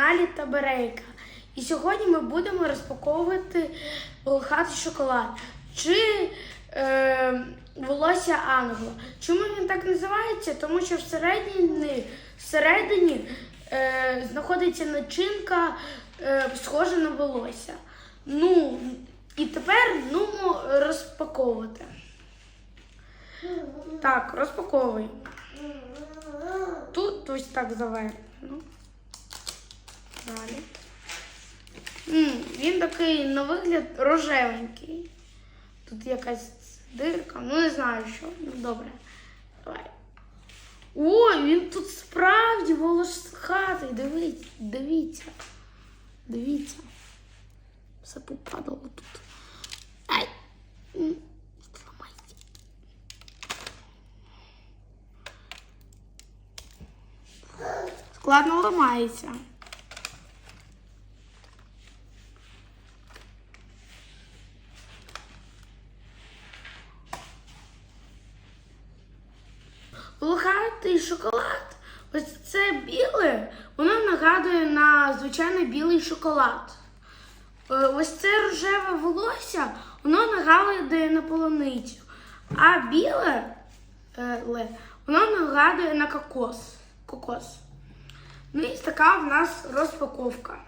каналі Таберейка. І сьогодні ми будемо розпаковувати волохатий шоколад чи е, волосся ангела. Чому він так називається? Тому що всередині, всередині е, знаходиться начинка, е, схожа на волосся. Ну, і тепер ну, розпаковувати. Так, розпаковуємо. Тут ось так завернено. Далі. М, він такий на вигляд рожевенький. Тут якась дирка, ну не знаю що. Ну добре. Давай. О, він тут справді волосхатий. Дивіться, дивіться. Дивіться. Все попадало тут. Ай. Зламайте. Складно ламається. Волохатий шоколад. Ось це біле, воно нагадує на звичайний білий шоколад. Е, Ось це рожеве волосся, воно нагадує на полуницю. А біле е, воно нагадує на кокос. кокос. Ну і така в нас розпаковка.